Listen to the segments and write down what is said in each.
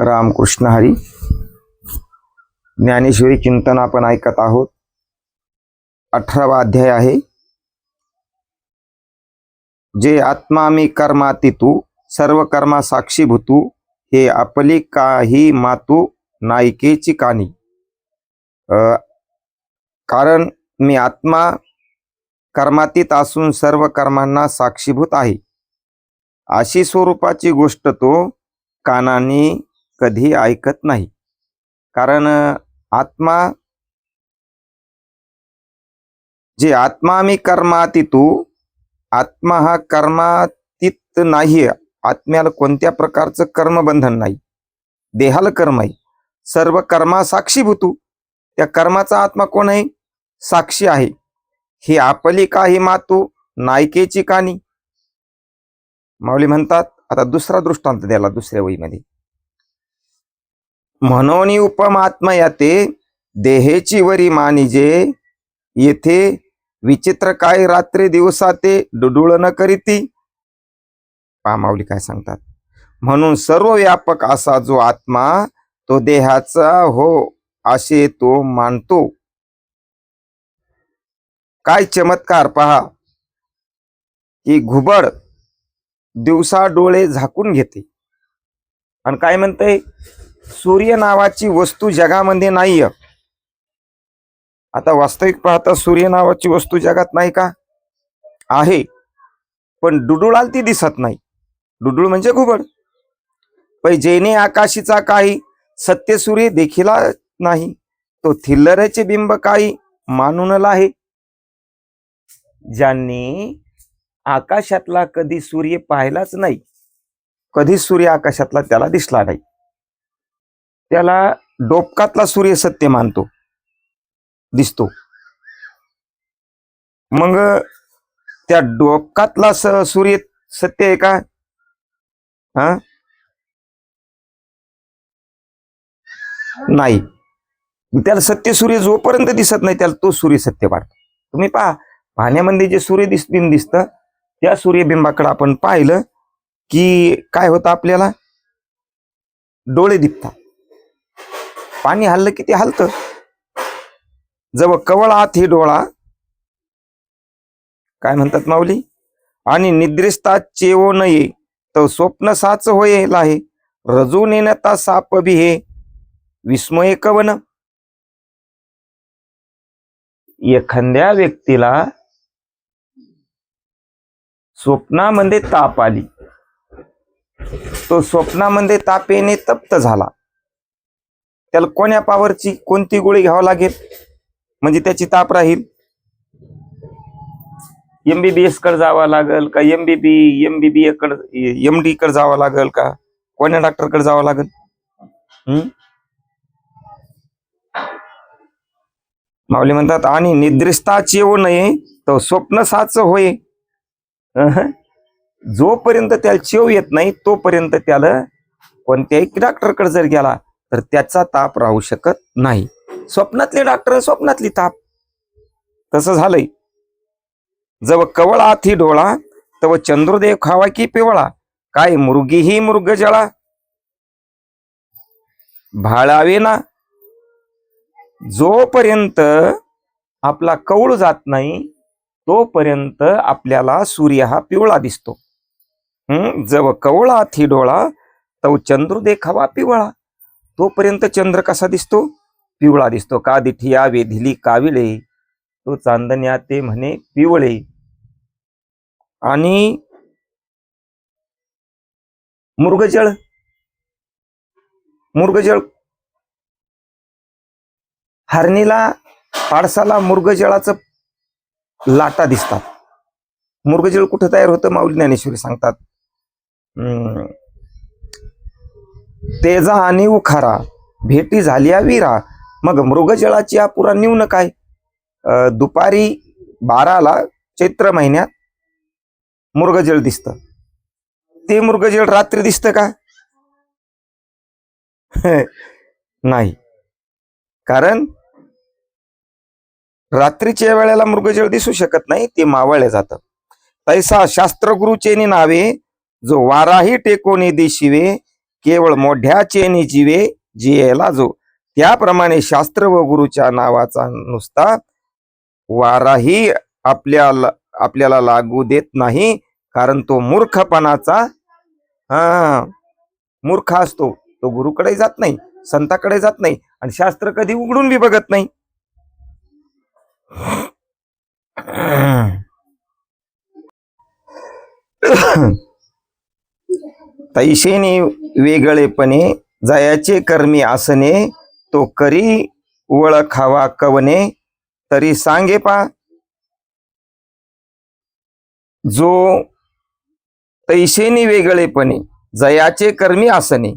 रामकृष्ण हरी। ज्ञानेश्वरी चिंतन आपण ऐकत आहोत। अठरावा अध्याय आहे। जे आत्मा मी कर्माती तू सर्व कर्मा साक्षीभूतू हे आपली काही मातू नायिकेची कानी। कारण मी आत्मा कर्मातीत असून सर्व कर्मांना साक्षीभूत आहे। अशी स्वरूपाची गोष्ट तो कानाने कधी ऐकत नाही. कारण आत्मा जे आत्मा मी कर्माती आत्मा हा कर्मातीत नाही आत्म्याला कोणत्या प्रकारचं कर्मबंधन नाही. देहाला कर्म आहे. सर्व कर्मा साक्षीभूतू त्या कर्माचा आत्मा कोण आहे? साक्षी आहे. ही आपली काही मातू नायिकेची कानी. माऊली म्हणतात आता दुसरा दृष्टांत द्याला दुसऱ्या वहीमध्ये. म्हणून उपमात्मा याते देहेची वरी मानिजे येथे विचित्र काय रात्री दिवसा ते न करीती. पामावली काय सांगतात? म्हणून सर्व व्यापक असा जो आत्मा तो देहाचा हो असे तो मानतो. काय चमत्कार पहा. की घुबड दिवसा डोळे झाकून घेते. आणि काय म्हणते सूर्य नावाची वस्तू जगामध्ये नाही आता वास्तविक पाहता सूर्य नावाची वस्तू जगात नाही का? आहे. पण डुडुळाल ती दिसत नाही. डुडुळ म्हणजे घुबड. पै जेने आकाशीचा काही सत्य सूर्य देखिला नाही तो थिल्लरचे बिंब काही मानूनला आहे. ज्यांनी आकाशातला कधी सूर्य पाहिलाच नाही कधी सूर्य आकाशातला त्याला दिसला नाही. त्याला डोपकातला सूर्य सत्य मानतो. दिसतो. मग त्या डोपकातला स- सूर्य सत्य आहे का? हा? नाही. त्याला सत्य सूर्य जोपर्यंत दिसत नाही त्याला तो सूर्य सत्य वाटतो तुम्ही पहा पाण्यामध्ये जे सूर्यबिंब दिसतं त्या सूर्यबिंबाकडे आपण पाहिलं की काय होतं आपल्याला? डोळे दिपतात पाणी हल्लं की ते हलत. जवळ कवळ आत हे डोळा. काय म्हणतात माऊली? आणि निद्रिस्ता चेवो नये तर स्वप्न साच होईल लाहे. रजू नेनता साप बी हे. विस्मय कवन. एखाद्या व्यक्तीला स्वप्नामध्ये ताप आली. तो स्वप्नामध्ये तापेने तप्त झाला. त्याला कोण्या पावरची कोणती गोळी घ्यावं लागेल? म्हणजे त्याची ताप राहील. एमबीबीएसकडे जावं लागेल का एमबीबी एमबीबीए कडे एमडी कडे जावं लागेल का? कोण्या डॉक्टरकडे जावं लागेल? हम्म? माऊली म्हणतात आणि निद्रिस्ताच येऊ नये तो स्वप्न साच होय. जोपर्यंत त्याला चेव येत नाही तोपर्यंत त्याला कोणत्याही डॉक्टरकडे जर गेला तर त्याचा ताप राहू शकत नाही. स्वप्नातले डॉक्टर स्वप्नातली ताप. तसं झालंय. जव कवळ आथी डोळा तव चंद्रदेव खावा की पिवळा काय मृगीही मृग जळा. भाळावे ना. जोपर्यंत आपला कौळ जात नाही तोपर्यंत आपल्याला सूर्य हा पिवळा दिसतो. हम्म जव कवळा हाती डोळा तो चंद्र देखावा पिवळा. तोपर्यंत चंद्र कसा दिसतो? पिवळा दिसतो. का दिठिया वेधिली काविळे तो चांदण्या ते म्हणे पिवळे. आणि मृगजळ? मृगजळ? हरणीला पाडसाला मृगजळाचं लाटा दिसतात. मृगजळ कुठं तयार होतं? माऊली ज्ञानेश्वरी सांगतात. हम्म. तेजा आणि उखारा. भेटी झाल्या विरा. मग मृगजळाची अपुरा न्यून काय? दुपारी बाराला चैत्र महिन्यात मृगजळ दिसत. ते मृगजळ रात्री दिसतं का? नाही. कारण रात्रीच्या वेळेला मृगजळ दिसू शकत नाही ते मावळले जातं. तैसा शास्त्रगुरुचे नावे जो वाराही टेकोने दिशिवे केवळ मोठ्या चेनी जीवे जियेला जो त्याप्रमाणे शास्त्र व गुरुच्या नावाचा नुसता वाराही आपल्याला आपल्याला लागू देत नाही कारण तो मूर्खपणाचा हा मूर्ख असतो. तो गुरुकडे जात नाही संताकडे जात नाही आणि शास्त्र कधी उघडून बी बघत नाही. तैशेने वेगळेपणे जयाचे कर्मी आसने तो करी ओळखावा कवने तरी सांगे पा. जो तैशेने वेगळेपणे जयाचे कर्मी आसने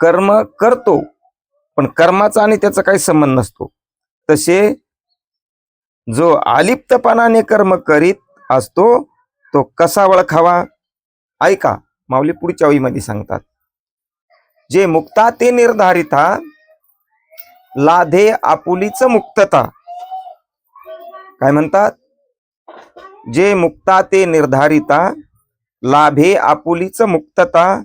कर्म करतो पण कर्माचा आणि त्याचा काही संबंध नसतो. तसे जो आलिप्तपणाने कर्म करीत असतो तो कसा ओळखावा? ऐका माऊली पुढच्या ओळीमध्ये सांगतात. जे मुक्ता ते निर्धारिता लाधे आपुलीच मुक्तता. काय म्हणतात? जे मुक्ता ते निर्धारिता लाभे आपुलीच मुक्तता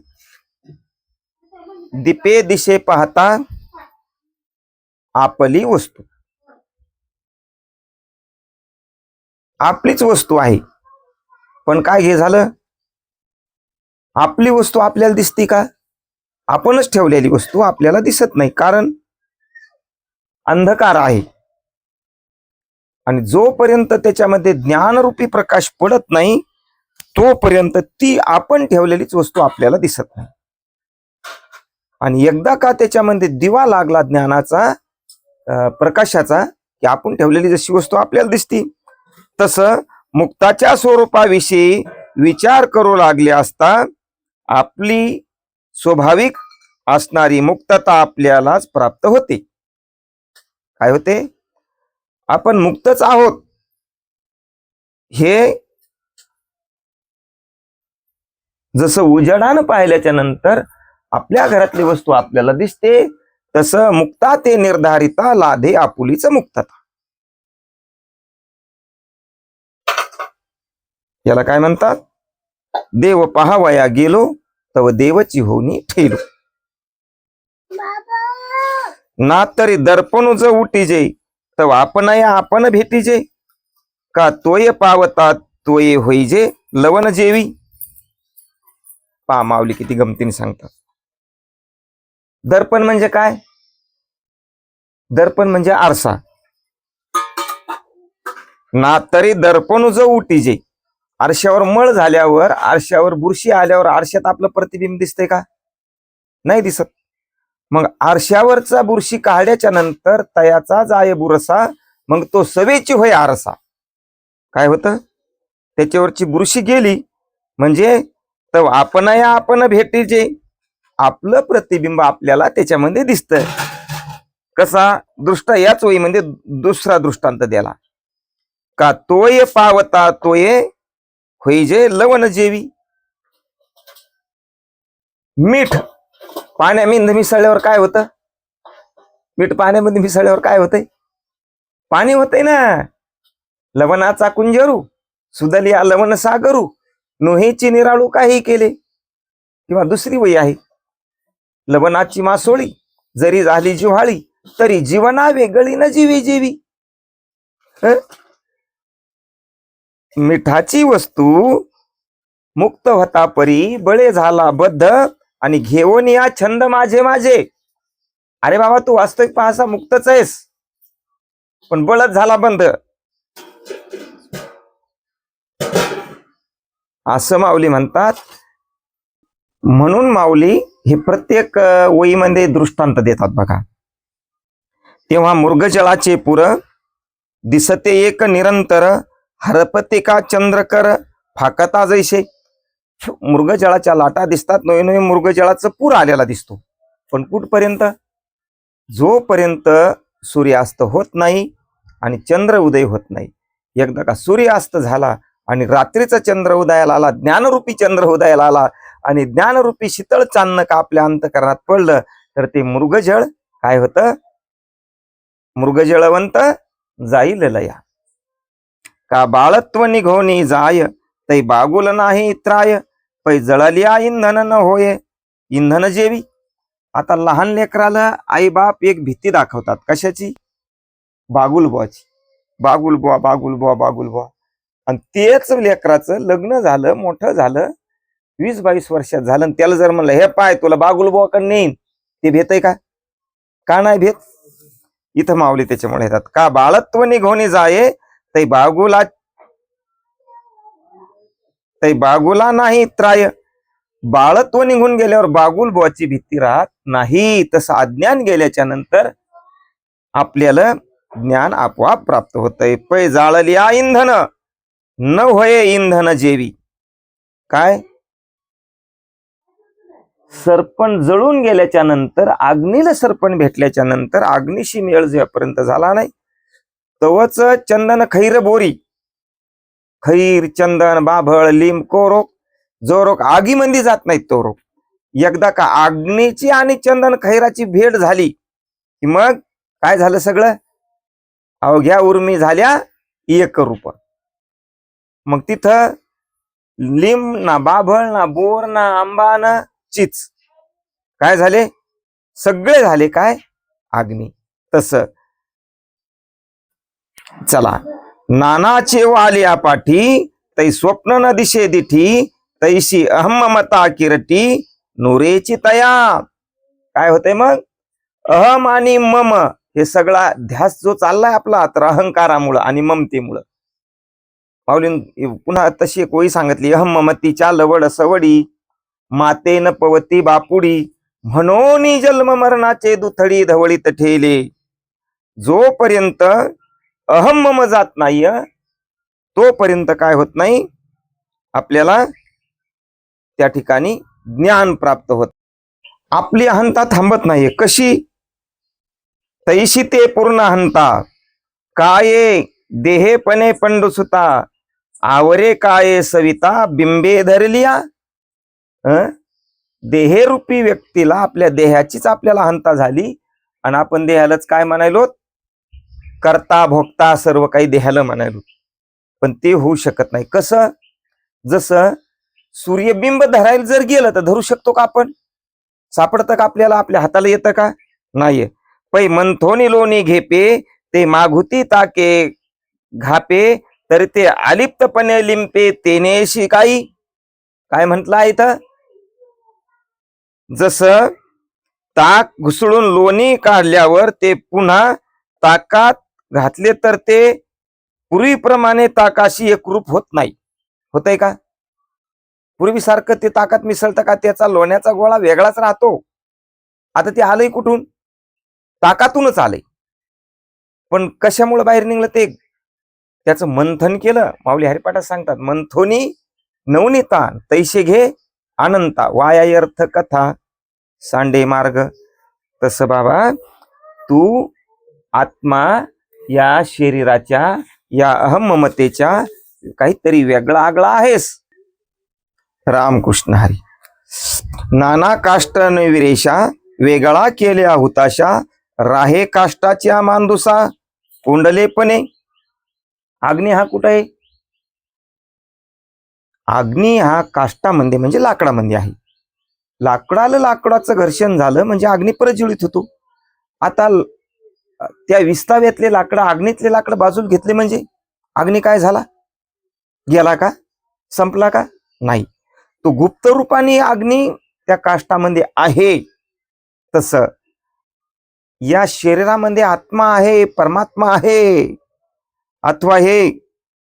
दिपे दिशे पाहता आपली वस्तू. आपलीच वस्तू आहे. पण काय हे झालं? आपली वस्तू आपल्याला दिसते का? आपणच ठेवलेली वस्तू आपल्याला दिसत नाही कारण अंधकार आहे. आणि जोपर्यंत त्याच्यामध्ये ज्ञानरूपी प्रकाश पडत नाही तोपर्यंत ती आपण ठेवलेलीच वस्तू आपल्याला दिसत नाही. आणि एकदा का त्याच्यामध्ये दिवा लागला ज्ञानाचा प्रकाशाचा की आपण ठेवलेली जशी वस्तू आपल्याला दिसती तसं मुक्ताच्या स्वरूपाविषयी विचार करू लागले असता आपली स्वाभाविक असणारी मुक्तता आपल्यालाच प्राप्त होते. काय होते? आपण मुक्तच आहोत. हे जसं उजेडानं पाहिल्याच्या नंतर आपल्या घरातली वस्तू आपल्याला दिसते तसं मुक्ता ते निर्धारिता लाधे आपुलीच मुक्तता. याला काय म्हणतात? देव पहावया गेलो तव देवची होनी ठेलो. ना तरी दर्पण ज उटीजे तव आपण आपण भेटीजे. का तोय पावता तोय होईजे लवण जेवी. पा माऊली किती गमतीने सांगतात. दर्पण म्हणजे काय? दर्पण म्हणजे आरसा. ना तरी दर्पण जो उटीजे. आरशावर मळ झाल्यावर आरशावर बुरशी आल्यावर आरशात आपलं प्रतिबिंब दिसतंय का? नाही दिसत. मग आरशावरचा बुरशी काढल्याच्या नंतर तयाचा जाय बुरसा मग तो सवेची होय आरसा. काय होतं? त्याच्यावरची बुरशी गेली म्हणजे तर आपण या आपण भेटीचे आपलं प्रतिबिंब आपल्याला त्याच्यामध्ये दिसतंय. कसा? दृष्टा याच वहीमध्ये दुसरा दृष्टांत द्याला का तोय पावता तोये होईजे लवण जेवी. मीठ. पाण्यामध्ये मिसळल्यावर काय होतं? मीठ पाण्यामध्ये मिसळल्यावर काय होतंय? पाणी होतंय ना. लवणाचा कुंजरू सुदलिया लवण सागरू नोहेची निराळू काही केले. किंवा दुसरी वही आहे. लवणाची मासोळी जरी झाली जिव्हाळी तरी जीवना वेगळी न जीवी जीवी. मिठाची वस्तू मुक्त होता परी बळे झाला बद्ध आणि घेऊन या छंद माझे माझे. अरे बाबा तू वास्तविक पाहसा मुक्तच आहेस. पण बळच झाला बंद. असं माऊली म्हणतात. म्हणून माऊली हे प्रत्येक अ, दृष्टांत देतात बघा. तेव्हा मृगजळाचे पुर दिसते एक निरंतर हरपते का चंद्रकर फाकता जैसे. मृगजळाच्या लाटा दिसतात. नवे नवे मृगजळाचं पूर आलेला दिसतो. पण कुठपर्यंत? जोपर्यंत सूर्यास्त होत नाही आणि चंद्र उदय होत नाही. एकदा का सूर्यास्त झाला आणि रात्रीचा चंद्र उदयाला आला ज्ञानरूपी चंद्र उदयाला आला आणि ज्ञानरूपी शीतळ चांदणं का आपल्या अंतकरणात पडलं तर ते मृगजळ काय होतं? मृगजळवंत जाईल लया. का बाळत्व निघोनी जाय? तै बागुल नाही त्राय पै जळलिया इंधन न होय. इंधन जेवी. आता लहान लेकराला आई बाप एक भीती दाखवतात. कशाची? बागुलबुवाची. बागुलबुवा बागुलबुवा बागुलबुवा. आणि तेच लेकराचं लग्न झालं मोठं झालं. वीस बावीस वर्षात झालं आणि त्याला जर म्हणलं हे पाय तुला बागुलबुवा नेईन. ते भेटय का? का नाही भेट इथं माऊली त्याच्यामुळे येतात. का बाळत्व निघोनी जाये तै बागुला तै बागुला नाही त्राय. बाळत्व निघून गेल्यावर बागुल बुवाची भीती राहत नाही. तसं अज्ञान गेल्याच्यानंतर आपल्याला ज्ञान आपोआप प्राप्त होतंय. पै जाळली आ इंधन. न होय इंधन जेवी. काय? सरपण जळून गेल्याच्यानंतर अग्नीला सरपण भेटल्याच्या नंतर अग्निशी मेळ जेपर्यंत झाला नाही तवच चंदन खैर बोरी. खैर चंदन बाभळ लिंब कोरोक. जो रोग आगीमध्ये जात नाही तो रोग एकदा का आग्नेची आणि चंदन खैराची भेट झाली की मग काय झालं सगळं? अवघ्या उर्मी झाल्या एक रूप. मग तिथं लिंब ना बाभळ ना बोर ना आंबा ना चिच. काय झाले? सगळे झाले काय? आग्नी. तसं चला. नानाचे वालिया पाठी तै स्वप्न न दिशे दिठी तैशी अहममता किरटी नुरेची तया. काय होतंय मग? अहम आणि मम हे सगळा ध्यास जो चाललाय आपला तर अहंकारामुळं आणि ममतेमुळं. माऊलीन पुन्हा तशी एक ओळी सांगितली अहम ममतीच्या लवड सवडी मातेन पवती बापुडी म्हणून जन्म मरणाचे दुथडी धवळीत ठेले. जोपर्यंत अहम मम जात नाही तोपर्यंत काय होत नाही आपल्याला त्या ठिकाणी ज्ञान प्राप्त होत. आपली अहंता थांबत नाहीये. कशी? तैशी ते पूर्ण अहंता. काये? देहेपणे पंडुसुता आवरे काये सविता बिंबे धरलिया. अं? देहेरूपी व्यक्तीला आपल्या देहाचीच आपल्याला अहंता झाली. आणि आपण देहालाच काय म्हणायलो करता भोगता सर्व काही देहाला म्हणायलो. पण ते होऊ शकत नाही. कसं? जसं सूर्यबिंब धरायला जर गेलं तर धरू शकतो का आपण? सापडतं का आपल्याला? आपल्या हाताला येतं का? नाही पै मंथोनी लोणी घेपे ते माघुती ताके घापे तर ते अलिप्तपणे लिंपे तेनेशी काही काय म्हटलं आहे इथं? जसं ताक घुसळून लोणी काढल्यावर ते पुन्हा ताकात घातले तर ते पूर्वीप्रमाणे ताकाशी एकरूप होत नाही. होतंय का? पूर्वीसारखं ते ताकात मिसळतं का? त्याचा लोण्याचा गोळा वेगळाच राहतो. आता ते आलंय कुठून? ताकातूनच आलंय. पण कशामुळे बाहेर निघलं ते? त्याचं मंथन केलं. माऊली हरिपाठात सांगतात मंथोनी नवनीता तैसे घे आनंदा वाया अर्थ कथा सांडे मार्ग. तस बाबा तू आत्मा या शरीराच्या या अहममतेच्या काहीतरी वेगळा आगळा आहेस. रामकृष्ण हरी नाना काष्ट वेगळा केल्या हुताशा राहे काष्टाच्या मांदुसा कुंडलेपणे. अग्नी हा कुठं आहे? अग्नी हा काष्टामध्ये म्हणजे लाकडामध्ये आहे. लाकडाला लाकडाचं घर्षण झालं म्हणजे अग्नी प्रज्वलित होतो. आता त्या विस्ताव्यातले लाकडं अग्नीतले लाकडं बाजूला घेतले म्हणजे अग्नी काय झाला? गेला का? संपला का? नाही. तो गुप्त रूपाने अग्नी त्या काष्टामध्ये आहे. तस या शरीरामध्ये आत्मा आहे परमात्मा आहे. अथवा हे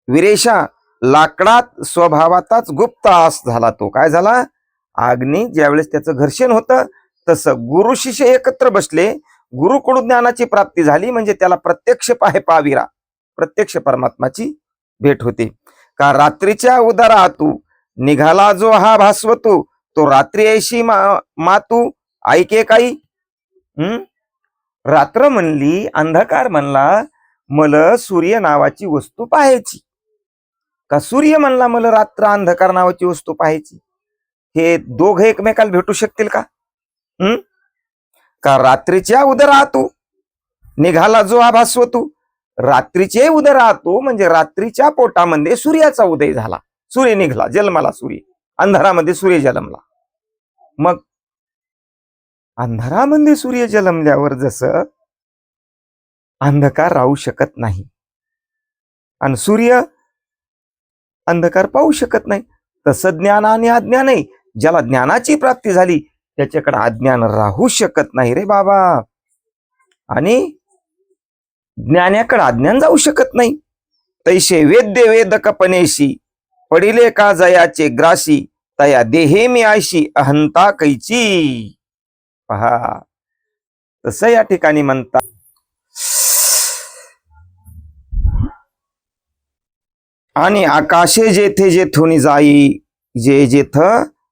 विरेषा लाकडात स्वभावातच गुप्त आस झाला तो. काय झाला? अग्नी ज्यावेळेस त्याचं घर्षण होतं तसं गुरु शिष्य एकत्र बसले गुरुकडून ज्ञानाची प्राप्ती झाली म्हणजे त्याला प्रत्यक्ष पाहे पाविरा प्रत्यक्ष परमात्माची भेट होते. का रात्रीच्या उदरातू निघाला जो हा भासवतो तो रात्री ऐशी मा मातू ऐके काही? हम्म रात्र म्हणली अंधकार म्हणला मला सूर्य नावाची वस्तू पाहायची. का सूर्य म्हणला मला रात्र अंधकार नावाची वस्तू पाहायची? हे दोघे एकमेकाला भेटू शकतील का? हम्म का रात्रीच्या उदरातू निघाला जो आभासव तू रात्रीचे उदरातू म्हणजे रात्रीच्या पोटामध्ये सूर्याचा उदय झाला. सूर्य निघाला जन्माला सूर्य. अंधारामध्ये सूर्य जन्मला. मग अंधारामध्ये सूर्य जन्मल्यावर जसं अंधकार राहू शकत नाही आणि सूर्य अंधकार पाहू शकत नाही तसं ज्ञान आणि अज्ञानही ज्याला ज्ञानाची प्राप्ती झाली त्याच्याकडे अज्ञान राहू शकत नाही रे बाबा. आणि ज्ञानाकडे अज्ञान जाऊ शकत नाही. तैसे वेद्य वेदकपणेशी पडिले का जयाचे ग्रासी तया देहे मी आयशी अहंता कैची. पहा तस या ठिकाणी म्हणतात आणि आकाशे जेथे जेथून जाई जे जेथ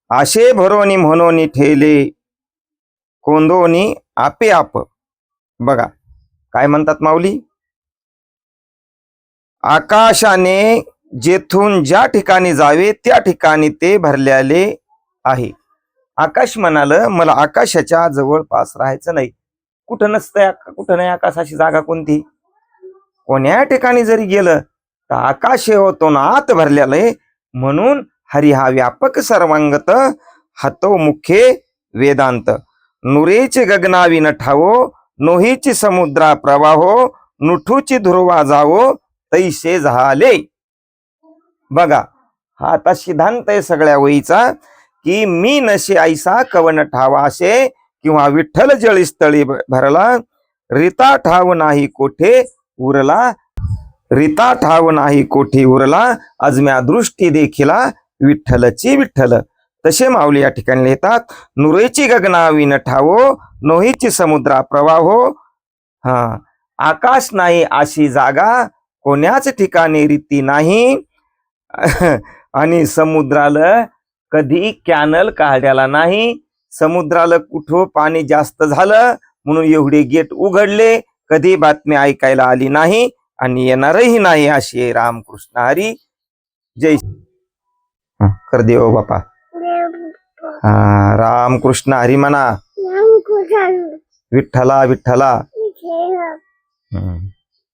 आशे भरोनी म्हणून ठेले कोंदोनी आपे आप. बघा काय म्हणतात माऊली? आकाशाने जेथून ज्या ठिकाणी जावे त्या ठिकाणी ते भरलेले आहे. आकाश म्हणाल मला आकाशाच्या जवळपास राहायचं नाही. कुठं नसतंय कुठं नाही आकाशाची जागा कोणती? कोण्या ठिकाणी जरी गेलं तर आकाश हे होतो ना आत भरलेलं आहे. म्हणून हरी हा व्यापक सर्वांगत हतो मुखे वेदांत. नुरेचे गगनावी नठावो नोहीची समुद्रा प्रवाहो नुठूची ध्रुवा जावो तैसे झाले. बघा हा आता सिद्धांत आहे सगळ्या वयीचा की मी नशे ऐसा कवन ठावा असे किंवा विठ्ठल जळीस्थळी भरला रिता ठाव नाही कोठे उरला. रिता ठाव नाही कोठे उरला अजम्या दृष्टी देखिला विठ्ठलची विठ्ठल. तसे माऊली या ठिकाणी लिहितात नुरेची गगना न ठावो नोहीची समुद्रा प्रवाहो. हा आकाश नाही अशी जागा कोण्याच ठिकाणी रीती नाही. आणि समुद्राला कधी कॅनल काढायला नाही. समुद्राला कुठं पाणी जास्त झालं म्हणून एवढे गेट उघडले कधी बातमी ऐकायला आली नाही आणि येणारही नाही अशी आहे रामकृष्ण हरी. जय श्री कर देव बापा. हा रामकृष्ण हरी म्हणा विठ्ठला विठ्ठला. हम्म.